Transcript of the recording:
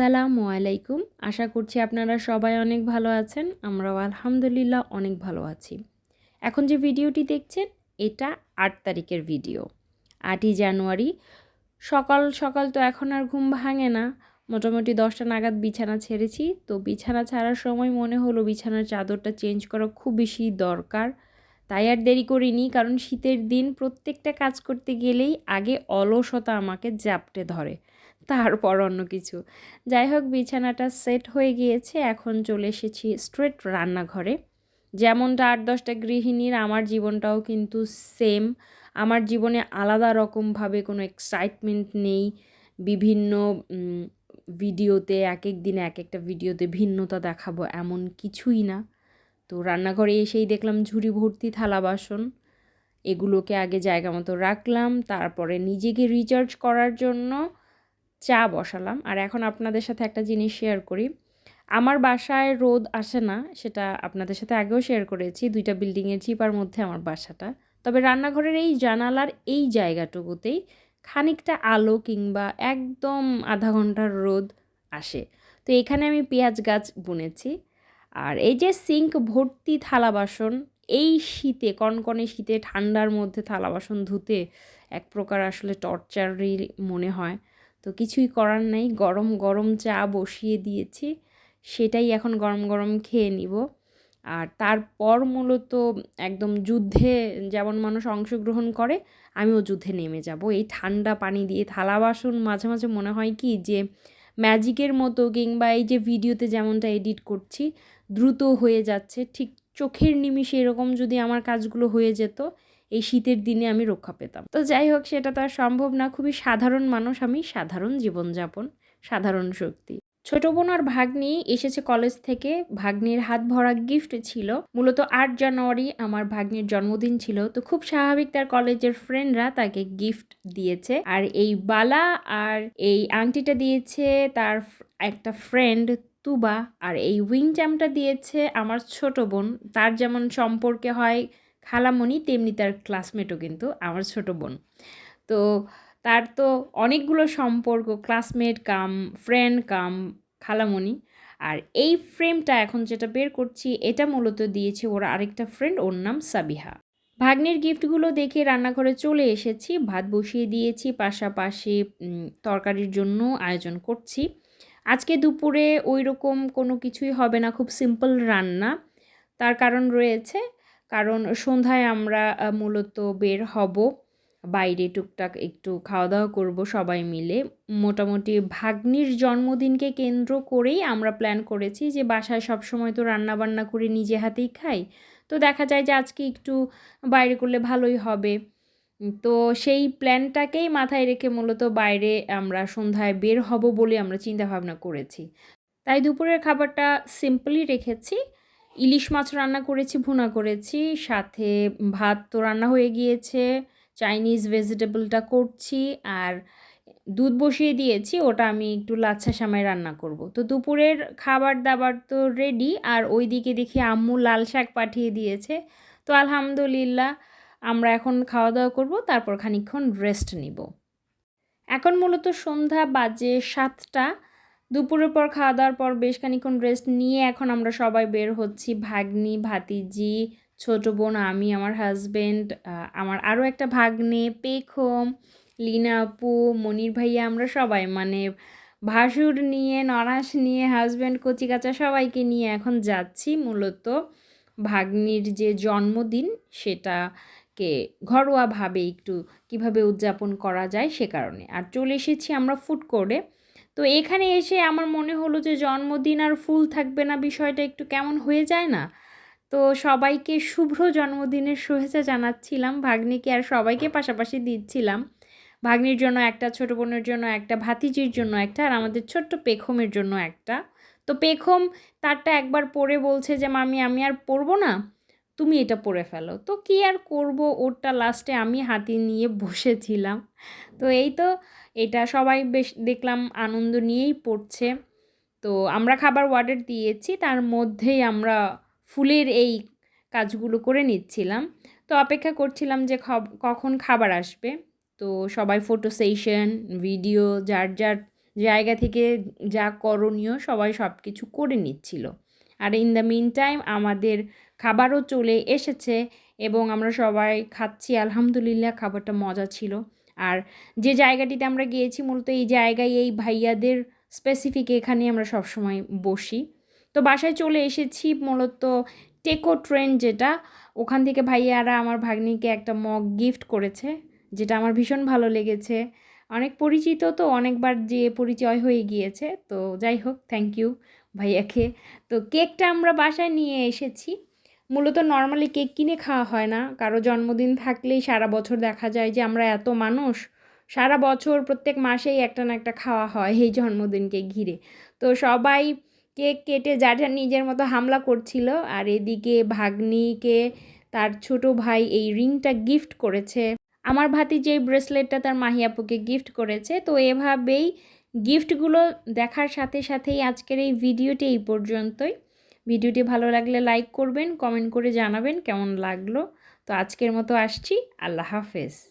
আসসালামু আলাইকুম। আশা করছি আপনারা সবাই অনেক ভালো আছেন, আমরাও আলহামদুলিল্লাহ অনেক ভালো আছি। এখন যে ভিডিওটি দেখছেন, এটা আট তারিখের ভিডিও। আটই জানুয়ারি। সকাল সকাল তো এখন আর ঘুম ভাঙে না। মোটামুটি দশটা নাগাদ বিছানা ছেড়েছি। তো বিছানা ছাড়ার সময় মনে হলো বিছানার চাদরটা চেঞ্জ করা খুব বেশি দরকার। তাই আর দেরি করিনি, কারণ শীতের দিন প্রত্যেকটা কাজ করতে গেলেই আগে অলসতা আমাকে জাপটে ধরে। তারপর অন্য কিছু। যাই হোক বিছানাটা সেট হয়ে গিয়েছে, এখন চলে এসেছি স্ট্রেট রান্নাঘরে। যেমনটা আট দশটা গৃহিণীর, আমার জীবনটাও কিন্তু সেম আমার জীবনে আলাদা রকমভাবে কোনো এক্সাইটমেন্ট নেই। বিভিন্ন ভিডিওতে এক এক দিনে এক একটা ভিডিওতে ভিন্নতা দেখাবো এমন কিছুই না। তো রান্নাঘরে এসেই দেখলাম ঝুড়ি ভর্তি থালা বাসন। এগুলোকে আগে জায়গা মতো রাখলাম, তারপরে নিজেকে রিচার্জ করার জন্য চা বসালাম। আর এখন আপনাদের সাথে একটা জিনিস শেয়ার করি। আমার বাসায় রোদ আসে না, সেটা আপনাদের সাথে আগেও শেয়ার করেছি। দুইটা বিল্ডিংয়ের চিপার মধ্যে আমার বাসাটা। তবে রান্নাঘরের এই জানালার এই জায়গাটুকুতেই খানিকটা আলো কিংবা একদম আধা ঘণ্টার রোদ আসে। তো এখানে আমি পেঁয়াজ গাছ বুনেছি। আর এই যে সিঙ্ক ভর্তি থালা বাসন, এই শীতে, কনকনে শীতে, ঠান্ডার মধ্যে থালা বাসন ধুতে এক প্রকার আসলে টর্চারই মনে হয়। তো কিছুই করার নাই। গরম গরম চা বসিয়ে দিয়েছি। সেটাই এখন গরম গরম খেয়ে নিব। আর তারপর মূলত একদম যুদ্ধে যেমন মানুষ অংশগ্রহণ করে, আমিও যুদ্ধে নেমে যাব। এই ঠান্ডা পানি দিয়ে থালা বাসন মাঝে মাঝে মনে হয় কি যে ম্যাজিকের মতো কিংবা এই যে ভিডিওতে যেমনটা এডিট করছি, দ্রুত হয়ে যাচ্ছে। ঠিক চোখের নিমিষে এরকম যদি আমার কাজগুলো হয়ে যেত এই শীতের দিনে আমি রক্ষা পেতাম। তো যাই হোক সেটা তো আর সম্ভব না। খুবই সাধারণ মানুষ আমি, সাধারণ জীবনযাপন, সাধারণ শক্তি। ছোট বোন আর ভাগ্নি এসেছে কলেজ থেকে। ভাগ্নির হাত ভরা গিফট ছিল। মূলত আট জানুয়ারি আমার ভাগ্নির জন্মদিন ছিল। তো খুব স্বাভাবিক তার কলেজের ফ্রেন্ডরা তাকে গিফট দিয়েছে। আর এই বালা আর এই আংটিটা দিয়েছে তার একটা ফ্রেন্ড তুবা। আর এই উইং জ্যামটা দিয়েছে আমার ছোট বোন। তার যেমন সম্পর্কে হয় খালামণি তেমনি তার ক্লাসমেটও কিন্তু আমার ছোট বোন। তো তার তো অনেকগুলো সম্পর্ক ক্লাসমেট কাম ফ্রেন্ড কাম খালামণি। আর এই ফ্রেমটা এখন যেটা বের করছি, এটা মূলত দিয়েছে ওর আরেকটা ফ্রেন্ড ওর নাম সাবিহা। ভাগ্নের গিফটগুলো দেখে রান্নাঘরে চলে এসেছি, ভাত বসিয়ে দিয়েছি, পাশাপাশি তরকারির জন্য আয়োজন করছি। আজকে দুপুরে ওই রকম কোনো কিছুই হবে না, খুব সিম্পল রান্না। তার কারণ রয়েছে কারণ সন্ধ্যায় আমরা মূলত বের হব। বাইরে টুকটাক একটু খাওয়া দাওয়া করব সবাই মিলে। মোটামুটি ভাগ্নির জন্মদিনকে কেন্দ্র করেই আমরা প্ল্যান করেছি যে বাসায় সব সময় তো রান্না বান্না করে নিজে হাতেই খাই। তো দেখা যায় যে আজকে একটু বাইরে করলে ভালোই হবে। তো সেই প্ল্যানটাকেই মাথায় রেখে মূলত বাইরে আমরা সন্ধ্যায় বের হব বলে আমরা চিন্তা ভাবনা করেছি। তাই দুপুরের খাবারটা সিম্পলি রেখেছি। ইলিশ মাছ রান্না করেছি, ভুনা করেছি, সাথে ভাত তো রান্না হয়ে গিয়েছে চাইনিজ ভেজিটেবলটা করছি আর দুধ বসিয়ে দিয়েছি, ওটা আমি একটু লাচ্ছা সামায় রান্না করব। তো দুপুরের খাবার দাবার তো রেডি আর ওই দিকে দেখি আম্মু লাল শাক পাঠিয়ে দিয়েছে। তো আলহামদুলিল্লাহ, আমরা এখন খাওয়া দাওয়া করব, তারপর খানিক্ষণ রেস্ট নিব। এখন মূলত সন্ধ্যা বাজে সাতটা। দুপুরের পর খাওয়া দাওয়ার পর বেশ খানিক্ষণ রেস্ট নিয়ে এখন আমরা সবাই বের হচ্ছি ভাগ্নি, ভাতিজি, ছোট বোন, আমি, আমার হাজব্যান্ড আমার আরও একটা ভাগ্নে, পেখম, লিনা আপু, মনির ভাইয়া, আমরা সবাই। মানে ভাসুর নিয়ে নরাস নিয়ে হাজব্যান্ড কচিকাচা সবাইকে নিয়ে এখন যাচ্ছি মূলত ভাগ্নির যে জন্মদিন, সেটাকে ঘরোয়াভাবে একটু কীভাবে উদযাপন করা যায় সে কারণে। আর চলে এসেছি আমরা ফুড কোর্টে তো এখানে এসে আমার মনে হলো যে জন্মদিন আর ফুল থাকবে না, বিষয়টা একটু কেমন হয়ে যায় না? তো সবাইকে শুভ্র জন্মদিনের শুভেচ্ছা জানাচ্ছিলাম, ভাগ্নিকে আর সবাইকে পাশাপাশি দিচ্ছিলাম। ভাগ্নির জন্য একটা, ছোটো বোনের জন্য একটা, ভাতিজির জন্য একটা, আর আমাদের ছোট্ট পেখমের জন্য একটা। তো পেখম তারটা একবার পরে বলছে যে, মামি, আমি আর পরবো না? তুমি এটা পরে ফেলো। তো কি আর করব? ওরটা লাস্টে আমি হাতি নিয়ে বসেছিলাম। তো এই তো এটা সবাই বেশ দেখলাম আনন্দ নিয়েই পড়ছে। তো আমরা খাবার অর্ডার দিয়েছি, তার মধ্যেই আমরা ফুলের এই কাজগুলো করে নিচ্ছিলাম। তো অপেক্ষা করছিলাম যে কখন খাবার আসবে। তো সবাই ফটো সেশন ভিডিও যার যার জায়গা থেকে যা করণীয় সবাই সব কিছু করে নিচ্ছিল। আর ইন দ্য মিন টাইম আমাদের খাবারও চলে এসেছে এবং আমরা সবাই খাচ্ছি, আলহামদুলিল্লাহ খাবারটা মজা ছিল। আর যে জায়গাটিতে আমরা গিয়েছি মূলত এই জায়গায় এই ভাইয়াদের স্পেসিফিক এখানে আমরা সবসময় বসি। তো বাসায় চলে এসেছি মূলত টেকো ট্রেন যেটা, ওখান থেকে ভাইয়ারা আমার ভাগ্নিকে একটা মগ গিফট করেছে, যেটা আমার ভীষণ ভালো লেগেছে। অনেক পরিচিত তো, অনেকবার যে পরিচয় হয়ে গিয়েছে, তো যাই হোক থ্যাংক ইউ ভাইয়াকে। তো কেকটা আমরা বাসায় নিয়ে এসেছি। মূলত নর্মালি কেক কিনে খাওয়া হয় না। কারও জন্মদিন থাকলেই সারা বছর দেখা যায় যে আমরা এত মানুষ, সারা বছর প্রত্যেক মাসেই একটা না একটা খাওয়া হয় এই জন্মদিনকে ঘিরে। তো সবাই কেক কেটে যা যা নিজের মতো হামলা করছিল আর এদিকে ভাগ্নিকে তার ছোট ভাই এই রিংটা গিফট করেছে। আমার ভাতি যে ব্রেসলেটটা তার মাহিয়াপুকে গিফট করেছে। তো এভাবেই গিফটগুলো দেখার সাথে সাথেই আজকের এই ভিডিওটি এই পর্যন্তই। ভিডিওটি ভালো লাগলে লাইক করবেন, কমেন্ট করে জানাবেন কেমন লাগল। তো আজকের মতো আসছি, আল্লাহ হাফেজ।